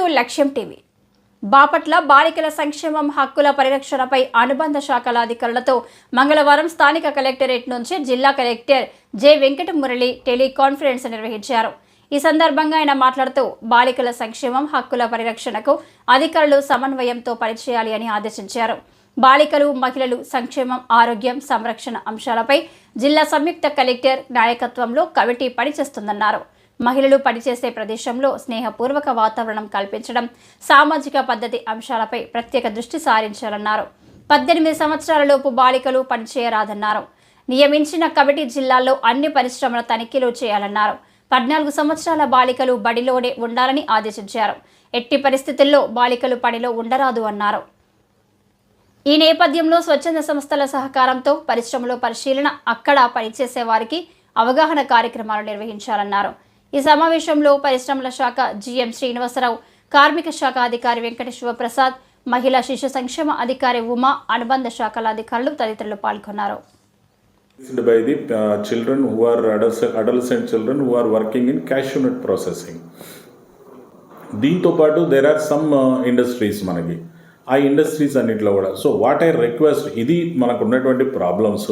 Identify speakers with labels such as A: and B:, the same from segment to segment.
A: To లక్ష్యం TV. Bapatla బాలికల సంక్షేమం హక్కుల పరిరక్షణపై అనుబంధ శాఖల అధికారులతో మంగళవారం స్థానిక కలెక్టరేట్ నుంచి జిల్లా కలెక్టర్ జె వెంకటమురళి టెలికాన్ఫరెన్స్ నిర్వహించారు. ఈ సందర్భంగా ఆయన మాట్లాడుతూ బాలికల సంక్షేమం హక్కుల పరిరక్షణకు అధికారులు సమన్వయంతో పనిచేయాలి అని ఆదేశించారు. బాలికలు మహిళలు సంక్షేమం ఆరోగ్యం సంరక్షణ అంశాలపై జిల్లా సంయుక్త కలెక్టర్ నాయకత్వంలో కమిటీ పనిచేస్తుందన్నారు. మహిళలు పనిచేసే ప్రదేశంలో స్నేహపూర్వక వాతావరణం కల్పించడం సామాజిక పద్ధతి అంశాలపై ప్రత్యేక దృష్టి సారించాలన్నారు. పద్దెనిమిది సంవత్సరాలలోపు బాలికలు పనిచేయరాదన్నారు. నియమించిన కమిటీ జిల్లాల్లో అన్ని పరిశ్రమల తనిఖీలు చేయాలన్నారు. పద్నాలుగు సంవత్సరాల బాలికలు బడిలోనే ఉండాలని ఆదేశించారు. ఎట్టి పరిస్థితుల్లో బాలికలు పనిలో ఉండరాదు అన్నారు. ఈ నేపథ్యంలో స్వచ్ఛంద సంస్థల సహకారంతో పరిశ్రమలో పరిశీలన అక్కడ పనిచేసే వారికి అవగాహన కార్యక్రమాలు నిర్వహించాలన్నారు. ఈ సమావేశంలో పరిశ్రమల శాఖ జిఎం శ్రీనివాసరావు కార్మిక శాఖ అధికారి వెంకటేశ్వర ప్రసాద్ మహిళా శిశు సంక్షేమ అధికారి ఉమా అనుబంధ శాఖల అధికారులు తదితరులు పాల్గొన్నారు.
B: By the uh, children who are adolescent, adolescent children who are working in cash unit processing. దీంతో పాటు దేర్ ఆర్ సమ్ ఇండస్ట్రీస్ మనకి. ఆ ఇండస్ట్రీస్ అన్నింటిలో కూడా. సో వాట్ ఐ రిక్వెస్ట్ ఇది మనకు ఉన్నటువంటి ప్రాబ్లమ్స్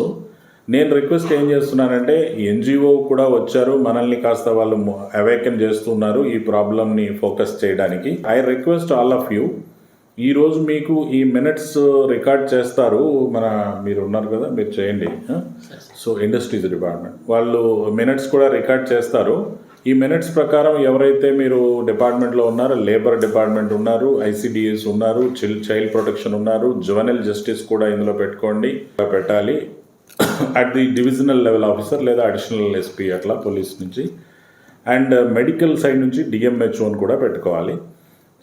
B: నేను రిక్వెస్ట్ ఏం చేస్తున్నానంటే ఎన్జిఓ కూడా వచ్చారు. మనల్ని కాస్త వాళ్ళు అవేకన్ చేస్తున్నారు ఈ ప్రాబ్లమ్ని ఫోకస్ చేయడానికి. I request all of you ఈరోజు మీకు ఈ మినిట్స్ రికార్డ్ చేస్తారు. మన మీరు ఉన్నారు కదా మీరు చేయండి. సో ఇండస్ట్రీస్ డిపార్ట్మెంట్ వాళ్ళు మినిట్స్ కూడా రికార్డ్ చేస్తారు. ఈ మినిట్స్ ప్రకారం ఎవరైతే మీరు డిపార్ట్మెంట్లో ఉన్నారో లేబర్ డిపార్ట్మెంట్ ఉన్నారు ఐసిడిఎస్ ఉన్నారు చిల్ చైల్డ్ ప్రొటెక్షన్ ఉన్నారు జువెనల్ జస్టిస్ కూడా ఇందులో పెట్టుకోండి. పెట్టాలి. At the divisional level officer లేదా అడిషనల్ ఎస్పీ అట్లా పోలీస్ నుంచి. అండ్ మెడికల్ సైడ్ నుంచి డిఎంహెచ్ఓని కూడా పెట్టుకోవాలి.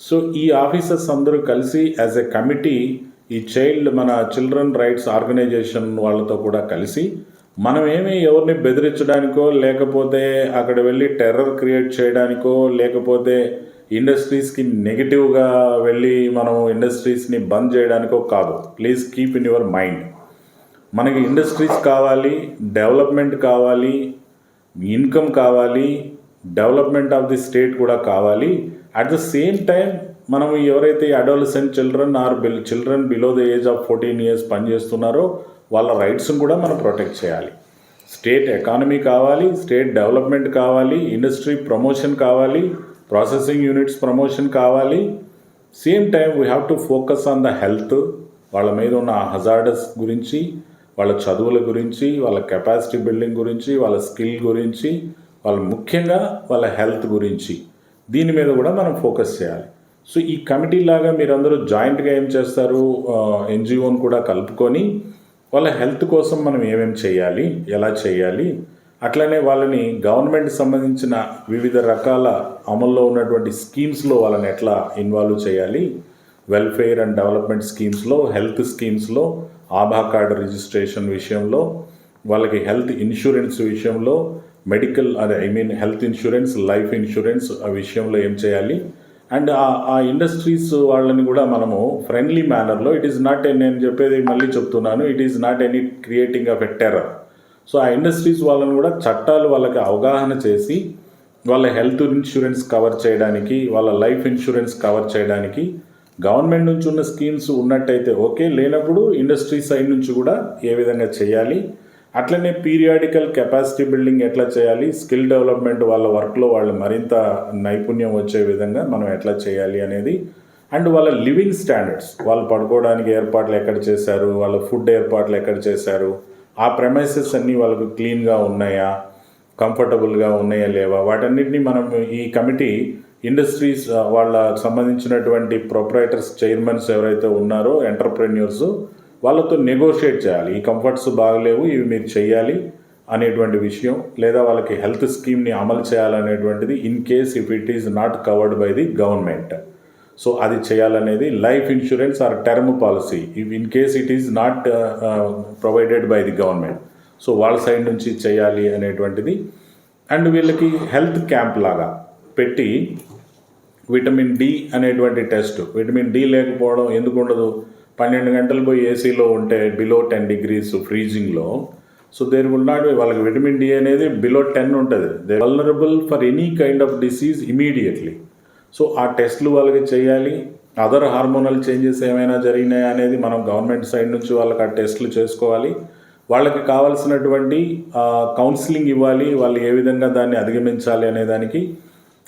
B: సో ఈ ఆఫీసర్స్ అందరూ కలిసి యాజ్ ఎ కమిటీ ఈ చైల్డ్ మన చిల్డ్రన్ రైట్స్ ఆర్గనైజేషన్ వాళ్ళతో కూడా కలిసి మనం ఏమి ఎవరిని బెదిరించడానికో లేకపోతే అక్కడ వెళ్ళి టెర్రర్ క్రియేట్ చేయడానికో లేకపోతే ఇండస్ట్రీస్కి నెగిటివ్గా వెళ్ళి మనం ఇండస్ట్రీస్ని బంద్ చేయడానికో కాదు. Please keep in your mind మనకి ఇండస్ట్రీస్ కావాలి డెవలప్మెంట్ కావాలి ఇన్కమ్ కావాలి డెవలప్మెంట్ ఆఫ్ ది స్టేట్ కూడా కావాలి. అట్ ద సేమ్ టైం మనం ఎవరైతే adolescent children are below children below the age of fourteen years పనిచేస్తున్నారో వాళ్ళ రైట్స్ని కూడా మనం ప్రొటెక్ట్ చేయాలి. స్టేట్ ఎకానమీ కావాలి స్టేట్ డెవలప్మెంట్ కావాలి ఇండస్ట్రీ ప్రమోషన్ కావాలి ప్రాసెసింగ్ యూనిట్స్ ప్రమోషన్ కావాలి. Same time we have to focus on the health వాళ్ళ మీద ఉన్న హజార్డస్ గురించి వాళ్ళ చదువుల గురించి వాళ్ళ కెపాసిటీ బిల్డింగ్ గురించి వాళ్ళ స్కిల్ గురించి వాళ్ళ ముఖ్యంగా వాళ్ళ హెల్త్ గురించి. దీని మీద కూడా మనం ఫోకస్ చేయాలి. సో ఈ కమిటీ లాగా మీరందరూ జాయింట్గా ఏం చేస్తారు? ఎన్జిఓని కూడా కలుపుకొని వాళ్ళ హెల్త్ కోసం మనం ఏమేమి చేయాలి? ఎలా చేయాలి? అట్లనే వాళ్ళని గవర్నమెంట్ సంబంధించిన వివిధ రకాల అమల్లో ఉన్నటువంటి స్కీమ్స్లో వాళ్ళని ఎట్లా ఇన్వాల్వ్ చేయాలి? వెల్ఫేర్ అండ్ డెవలప్మెంట్ స్కీమ్స్లో హెల్త్ స్కీమ్స్లో ఆధార్ కార్డు రిజిస్ట్రేషన్ విషయంలో వాళ్ళకి హెల్త్ ఇన్సూరెన్స్ విషయంలో మెడికల్ అదే I mean health insurance life insurance ఆ విషయంలో ఏం చేయాలి? అండ్ ఆ ఇండస్ట్రీస్ వాళ్ళని కూడా మనము ఫ్రెండ్లీ మేనర్లో ఇట్ ఈస్ నాట్ నేను చెప్పేది మళ్ళీ చెప్తున్నాను it is not any creating of a terror. So ఆ ఇండస్ట్రీస్ వాళ్ళని కూడా చట్టాలు వాళ్ళకి అవగాహన చేసి వాళ్ళ హెల్త్ ఇన్సూరెన్స్ కవర్ చేయడానికి వాళ్ళ లైఫ్ ఇన్సూరెన్స్ కవర్ చేయడానికి గవర్నమెంట్ నుంచి ఉన్న స్కీమ్స్ ఉన్నట్టయితే ఓకే లేనప్పుడు ఇండస్ట్రీ సైడ్ నుంచి కూడా ఏ విధంగా చేయాలి అట్లనే పీరియాడికల్ కెపాసిటీ బిల్డింగ్ ఎట్లా చేయాలి స్కిల్ డెవలప్మెంట్ వాళ్ళ వర్క్లో వాళ్ళు మరింత నైపుణ్యం వచ్చే విధంగా మనం ఎట్లా చేయాలి అనేది అండ్ వాళ్ళ లివింగ్ స్టాండర్డ్స్ వాళ్ళు పడుకోవడానికి ఏర్పాట్లు ఎక్కడ చేశారు వాళ్ళ ఫుడ్ ఏర్పాట్లు ఎక్కడ చేశారు ఆ ప్రెమైసెస్ అన్నీ వాళ్ళకు క్లీన్గా ఉన్నాయా కంఫర్టబుల్గా ఉన్నాయా లేవా వాటన్నిటిని మనం ఈ కమిటీ ఇండస్ట్రీస్ వాళ్ళకి సంబంధించినటువంటి ప్రొపరేటర్స్ చైర్మన్స్ ఎవరైతే ఉన్నారో ఎంటర్ప్రెన్యూర్స్ వాళ్ళతో నెగోషియేట్ చేయాలి. ఈ కంఫర్ట్స్ బాగలేవు ఇవి మీరు చేయాలి అనేటువంటి విషయం లేదా వాళ్ళకి హెల్త్ స్కీమ్ని అమలు చేయాలనేటువంటిది in case if it is not covered by the government. So అది చేయాలనేది life insurance or term policy. If in case it is not provided by the government. So వాళ్ళ సైడ్ నుంచి చేయాలి అనేటువంటిది. అండ్ వీళ్ళకి హెల్త్ క్యాంప్ లాగా పెట్టి vitamin D అనేటువంటి టెస్ట్. విటమిన్ డి లేకపోవడం ఎందుకు ఉండదు? పన్నెండు గంటలు పోయి ఏసీలో ఉంటే బిలో టెన్ డిగ్రీస్ ఫ్రీజింగ్లో. సో దేని ఉన్నాడు వాళ్ళకి విటమిన్ డి అనేది బిలో టెన్ ఉంటుంది. They vulnerable for any kind of disease immediately. So ఆ టెస్ట్లు వాళ్ళకి చేయాలి. అదర్ హార్మోనల్ చేంజెస్ ఏమైనా జరిగినాయా అనేది మనం గవర్నమెంట్ సైడ్ నుంచి వాళ్ళకి ఆ టెస్ట్లు చేసుకోవాలి. వాళ్ళకి కావాల్సినటువంటి కౌన్సిలింగ్ ఇవ్వాలి. వాళ్ళు ఏ విధంగా దాన్ని అధిగమించాలి అనే దానికి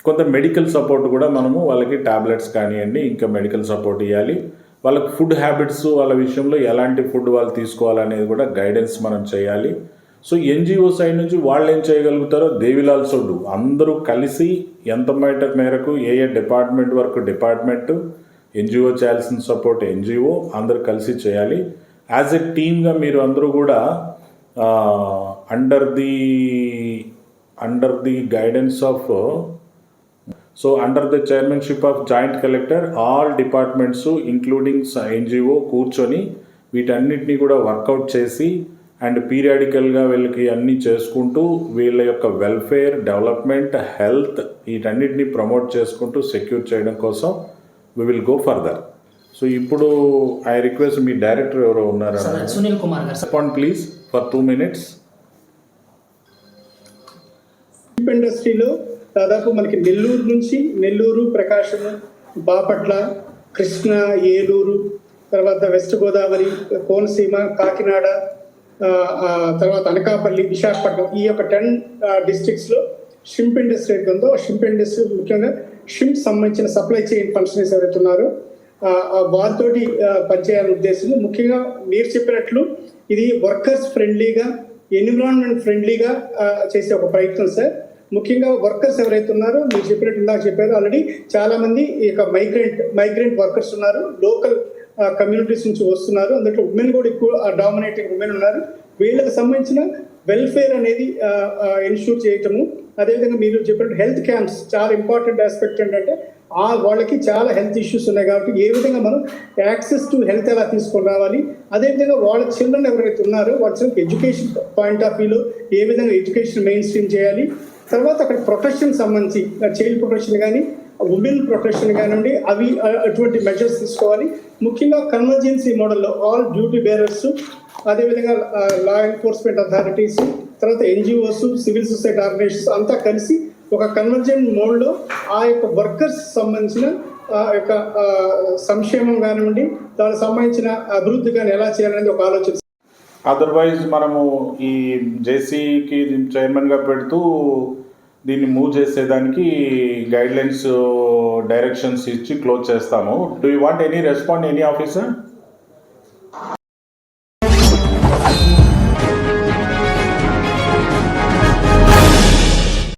B: కొంత మెడికల్ సపోర్ట్ కూడా మనము వాళ్ళకి టాబ్లెట్స్ కానివ్వండి ఇంకా మెడికల్ సపోర్ట్ ఇవ్వాలి వాళ్ళకి ఫుడ్ హ్యాబిట్స్ వాళ్ళ విషయంలో ఎలాంటి ఫుడ్ వాళ్ళు తీసుకోవాలనేది కూడా గైడెన్స్ మనం చేయాలి. సో ఎన్జిఓ సైడ్ నుంచి వాళ్ళు ఏం చేయగలుగుతారో దే విల్ ఆల్సో డూ అందరూ కలిసి ఎంత మేట మేరకు ఏ ఏ డిపార్ట్మెంట్ వరకు డిపార్ట్మెంట్ ఎన్జిఓ చేయాల్సిన సపోర్ట్ ఎన్జిఓ అందరూ కలిసి చేయాలి. యాజ్ ఎ టీమ్గా మీరు అందరూ కూడా under the under the guidance of so under the chairmanship of joint collector all departments including NGO కూర్చొని వీటన్నిటిని కూడా వర్కౌట్ చేసి అండ్ పీరియాడికల్గా వీళ్ళకి అన్నీ చేసుకుంటూ వీళ్ళ యొక్క వెల్ఫేర్ డెవలప్మెంట్ హెల్త్ వీటన్నిటిని ప్రమోట్ చేసుకుంటూ సెక్యూర్ చేయడం కోసం we will go further so ఇప్పుడు ఐ రిక్వెస్ట్ మీ డైరెక్టర్ ఎవరో ఉన్నారా?
C: Sir Sunil Kumar garu sir
B: respond please for two minutes
D: ఇండస్ట్రీలో దాదాపు మనకి నెల్లూరు నుంచి నెల్లూరు ప్రకాశం బాపట్ల కృష్ణ ఏలూరు తర్వాత వెస్ట్ గోదావరి కోనసీమ కాకినాడ తర్వాత అనకాపల్లి విశాఖపట్నం ఈ యొక్క టెన్ డిస్ట్రిక్ట్స్లో షింప్ ఇండస్ట్రీ అయితే ఉందో షింప్ ఇండస్ట్రీ ముఖ్యంగా షింప్ సంబంధించిన సప్లై చైన్ ఫంక్షనరీస్ ఎవరైతే ఉన్నారో ఆ, ఆ వారితోటి ఆ, ఉద్దేశం ముఖ్యంగా మీరు చెప్పినట్లు ఇది వర్కర్స్ ఫ్రెండ్లీగా ఎన్విరాన్మెంట్ ఫ్రెండ్లీగా చేసే ఒక ప్రయత్నం సార్. ముఖ్యంగా వర్కర్స్ ఎవరైతే ఉన్నారో మీరు చెప్పినట్టు ఇందాక చెప్పారు ఆల్రెడీ చాలా మంది ఈ యొక్క మైగ్రెంట్ మైగ్రెంట్ వర్కర్స్ ఉన్నారు. లోకల్ కమ్యూనిటీస్ నుంచి వస్తున్నారు. అందులో ఉమెన్ కూడా ఎక్కువ డామినేటింగ్ ఉమెన్ ఉన్నారు. వీళ్ళకి సంబంధించిన వెల్ఫేర్ అనేది ఇన్షూర్ చేయటము. అదేవిధంగా మీరు చెప్పినట్టు హెల్త్ క్యాంప్స్ చాలా ఇంపార్టెంట్ ఆస్పెక్ట్ ఏంటంటే ఆ వాళ్ళకి చాలా హెల్త్ ఇష్యూస్ ఉన్నాయి కాబట్టి ఏ విధంగా మనం యాక్సెస్ టు హెల్త్ ఎలా తీసుకొని రావాలి? అదేవిధంగా వాళ్ళ చిల్డ్రన్ ఎవరైతే ఉన్నారో వాళ్ళ ఎడ్యుకేషన్ పాయింట్ ఆఫ్ వ్యూలో ఏ విధంగా ఎడ్యుకేషన్ మెయిన్ స్ట్రీమ్ చేయాలి? తర్వాత అక్కడ ప్రొఫెషన్ సంబంధించి చైల్డ్ ప్రొఫెషన్ కానీ ఉమెన్ ప్రొఫెషన్ కానివ్వండి అవి అటువంటి మెజర్స్ తీసుకోవాలి. ముఖ్యంగా కన్వర్జెన్సీ మోడల్లో ఆల్ డ్యూటీ బేరర్స్ అదేవిధంగా లా ఎన్ఫోర్స్మెంట్ అథారిటీస్ తర్వాత ఎన్జిఓస్ సివిల్ సొసైటీ ఆర్గనైజేషన్స్ అంతా కలిసి ఒక కన్వర్జెంట్ మోడ్లో ఆ యొక్క వర్కర్స్ సంబంధించిన ఆ యొక్క సంక్షేమం కానివ్వండి దానికి సంబంధించిన అభివృద్ధి కానీ ఎలా చేయాలనేది ఒక ఆలోచన
B: అదర్వైజ్ మనము ఈ జేసీకి చైర్మన్గా పెడుతూ దీన్ని మూవ్ చేసేదానికి గైడ్లైన్స్ డైరెక్షన్స్ ఇచ్చి క్లోజ్ చేస్తాము. Do you want any respond any officer